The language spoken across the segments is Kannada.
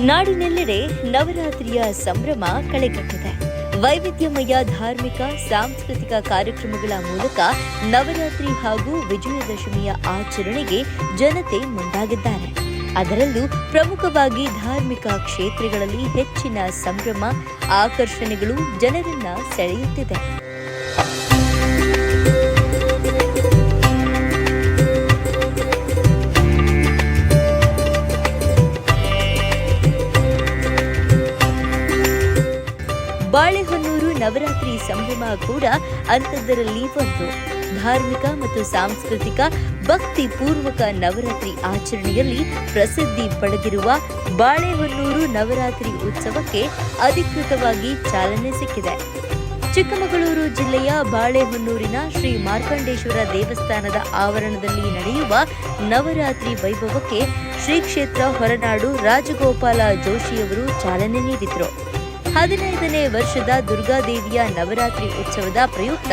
ನಾಡಿನೆಲ್ಲೆಡೆ ನವರಾತ್ರಿಯ ಸಂಭ್ರಮ ಕಳೆಗಟ್ಟಿದೆ. ವೈವಿಧ್ಯಮಯ ಧಾರ್ಮಿಕ, ಸಾಂಸ್ಕೃತಿಕ ಕಾರ್ಯಕ್ರಮಗಳ ಮೂಲಕ ನವರಾತ್ರಿ ಹಾಗೂ ವಿಜಯದಶಮಿಯ ಆಚರಣೆಗೆ ಜನತೆ ಮುಂದಾಗಿದ್ದಾರೆ. ಅದರಲ್ಲೂ ಪ್ರಮುಖವಾಗಿ ಧಾರ್ಮಿಕ ಕ್ಷೇತ್ರಗಳಲ್ಲಿ ಹೆಚ್ಚಿನ ಸಂಭ್ರಮ, ಆಕರ್ಷಣೆಗಳು ಜನರನ್ನ ಸೆಳೆಯುತ್ತಿದೆ. ಬಾಳೆಹೊನ್ನೂರು ನವರಾತ್ರಿ ಸಂಭ್ರಮ ಕೂಡ ಅಂಥದ್ದರಲ್ಲಿ ಒಂದು ಧಾರ್ಮಿಕ ಮತ್ತು ಸಾಂಸ್ಕೃತಿಕ ಭಕ್ತಿ ಪೂರ್ವಕ ನವರಾತ್ರಿ ಆಚರಣೆಯಲ್ಲಿ ಪ್ರಸಿದ್ಧಿ ಪಡೆದಿರುವ ಬಾಳೆಹೊನ್ನೂರು ನವರಾತ್ರಿ ಉತ್ಸವಕ್ಕೆ ಅಧಿಕೃತವಾಗಿ ಚಾಲನೆ ಸಿಕ್ಕಿದೆ. ಚಿಕ್ಕಮಗಳೂರು ಜಿಲ್ಲೆಯ ಬಾಳೆಹೊನ್ನೂರಿನ ಶ್ರೀ ಮಾರ್ಕಂಡೇಶ್ವರ ದೇವಸ್ಥಾನದ ಆವರಣದಲ್ಲಿ ನಡೆಯುವ ನವರಾತ್ರಿ ವೈಭವಕ್ಕೆ ಶ್ರೀ ಕ್ಷೇತ್ರ ಹೊರನಾಡು ರಾಜಗೋಪಾಲ ಜೋಶಿಯವರು ಚಾಲನೆ ನೀಡಿದರು. ಹದಿನೈದನೇ ವರ್ಷದ ದುರ್ಗಾದೇವಿಯ ನವರಾತ್ರಿ ಉತ್ಸವದ ಪ್ರಯುಕ್ತ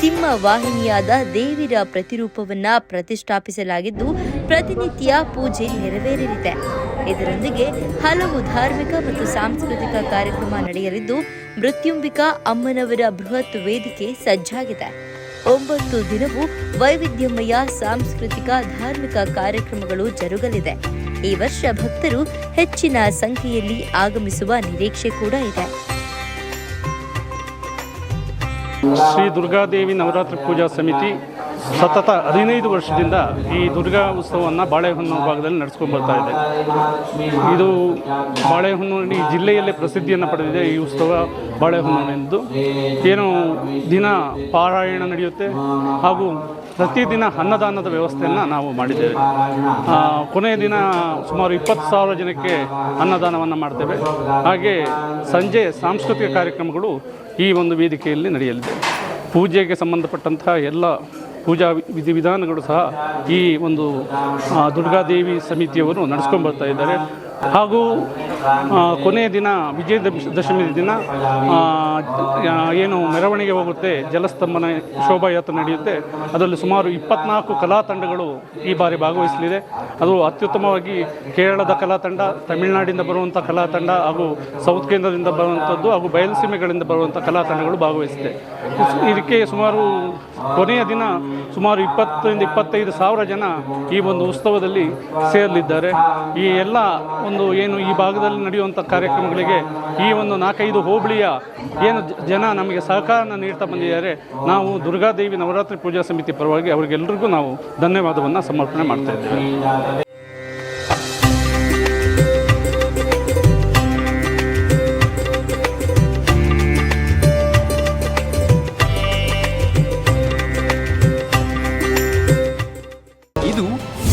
ಸಿಂಹ ವಾಹಿನಿಯಾದ ದೇವಿರ ಪ್ರತಿರೂಪವನ್ನ ಪ್ರತಿಷ್ಠಾಪಿಸಲಾಗಿದ್ದು, ಪ್ರತಿನಿತ್ಯ ಪೂಜೆ ನೆರವೇರಲಿದೆ. ಇದರೊಂದಿಗೆ ಹಲವು ಧಾರ್ಮಿಕ ಮತ್ತು ಸಾಂಸ್ಕೃತಿಕ ಕಾರ್ಯಕ್ರಮ ನಡೆಯಲಿದ್ದು, ಮೃತ್ಯುಂಬಿಕಾ ಅಮ್ಮನವರ ಬೃಹತ್ ವೇದಿಕೆ ಸಜ್ಜಾಗಿದೆ. ಒಂಬತ್ತು ದಿನವೂ ವೈವಿಧ್ಯಮಯ ಸಾಂಸ್ಕೃತಿಕ ಧಾರ್ಮಿಕ ಕಾರ್ಯಕ್ರಮಗಳು ಜರುಗಲಿದೆ. ಈ ವರ್ಷ ಭಕ್ತರು ಹೆಚ್ಚಿನ ಸಂಖ್ಯೆಯಲ್ಲಿ ಆಗಮಿಸುವ ನಿರೀಕ್ಷೆ ಕೂಡ ಇದೆ. ಶ್ರೀ ದುರ್ಗಾದೇವಿ ನವರಾತ್ರಿ ಪೂಜಾ ಸಮಿತಿ ಸತತ ಹದಿನೈದು ವರ್ಷದಿಂದ ಈ ದುರ್ಗಾ ಉತ್ಸವವನ್ನು ಬಾಳೆಹೊನ್ನೂರು ಭಾಗದಲ್ಲಿ ನಡೆಸ್ಕೊಂಡು ಬರ್ತಾ ಇದೆ. ಇದು ಬಾಳೆಹೊನ್ನೂರು ಈ ಜಿಲ್ಲೆಯಲ್ಲೇ ಪ್ರಸಿದ್ಧಿಯನ್ನು ಪಡೆದಿದೆ ಈ ಉತ್ಸವ ಬಾಳೆಹೊನ್ನೂರಿನದ್ದು ಏನು ದಿನ ಪಾರಾಯಣ ನಡೆಯುತ್ತೆ ಹಾಗೂ ಪ್ರತಿದಿನ ಅನ್ನದಾನದ ವ್ಯವಸ್ಥೆಯನ್ನು ನಾವು ಮಾಡಿದ್ದೇವೆ. ಕೊನೆಯ ದಿನ ಸುಮಾರು ಇಪ್ಪತ್ತು ಸಾವಿರ ಜನಕ್ಕೆ ಅನ್ನದಾನವನ್ನು ಮಾಡ್ತೇವೆ. ಹಾಗೆ ಸಂಜೆ ಸಾಂಸ್ಕೃತಿಕ ಕಾರ್ಯಕ್ರಮಗಳು ಈ ಒಂದು ವೇದಿಕೆಯಲ್ಲಿ ನಡೆಯಲಿದೆ. ಪೂಜೆಗೆ ಸಂಬಂಧಪಟ್ಟಂತಹ ಎಲ್ಲ ಪೂಜಾ ವಿಧಿವಿಧಾನಗಳು ಸಹ ಈ ಒಂದು ದುರ್ಗಾದೇವಿ ಸಮಿತಿಯವರು ನಡೆಸ್ಕೊಂಡು ಬರ್ತಾ ಇದ್ದಾರೆ. ಹಾಗೂ ಕೊನೆಯ ದಿನ, ವಿಜಯ ದಶ- ದಶಮಿ ದಿನ ಏನು ಮೆರವಣಿಗೆ ಹೋಗುತ್ತೆ, ಜಲಸ್ತಂಭನ ಶೋಭಾಯಾತ್ರೆ ನಡೆಯುತ್ತೆ. ಅದರಲ್ಲಿ ಸುಮಾರು ಇಪ್ಪತ್ನಾಲ್ಕು ಕಲಾ ತಂಡಗಳು ಈ ಬಾರಿ ಭಾಗವಹಿಸಲಿದೆ. ಅದು ಅತ್ಯುತ್ತಮವಾಗಿ ಕೇರಳದ ಕಲಾ ತಂಡ, ತಮಿಳುನಾಡಿಂದ ಬರುವಂಥ ಕಲಾ ತಂಡ ಹಾಗೂ ಸೌತ್ ಕೇಂದ್ರದಿಂದ ಬರುವಂಥದ್ದು ಹಾಗೂ ಬಯಲುಸೀಮೆಗಳಿಂದ ಬರುವಂಥ ಕಲಾ ತಂಡಗಳು ಭಾಗವಹಿಸಿದೆ ಇದಕ್ಕೆ ಸುಮಾರು, ಕೊನೆಯ ದಿನ ಸುಮಾರು ಇಪ್ಪತ್ತರಿಂದ ಇಪ್ಪತ್ತೈದು ಸಾವಿರ ಜನ ಈ ಒಂದು ಉತ್ಸವದಲ್ಲಿ ಸೇರಲಿದ್ದಾರೆ. ಈ ಎಲ್ಲ ಒಂದು ಏನು ಈ ಭಾಗದಲ್ಲಿ ನಡೆಯುವಂಥ ಕಾರ್ಯಕ್ರಮಗಳಿಗೆ ಈ ಒಂದು ನಾಲ್ಕೈದು ಹೋಬಳಿಯ ಏನು ಜನ ನಮಗೆ ಸಹಕಾರನ ನೀಡ್ತಾ ಬಂದಿದ್ದಾರೆ, ನಾವು ದುರ್ಗಾದೇವಿ ನವರಾತ್ರಿ ಪೂಜಾ ಸಮಿತಿ ಪರವಾಗಿ ಅವರಿಗೆಲ್ಲರಿಗೂ ನಾವು ಧನ್ಯವಾದವನ್ನು ಸಮರ್ಪಣೆ ಮಾಡ್ತಾ ಇದ್ದೇವೆ.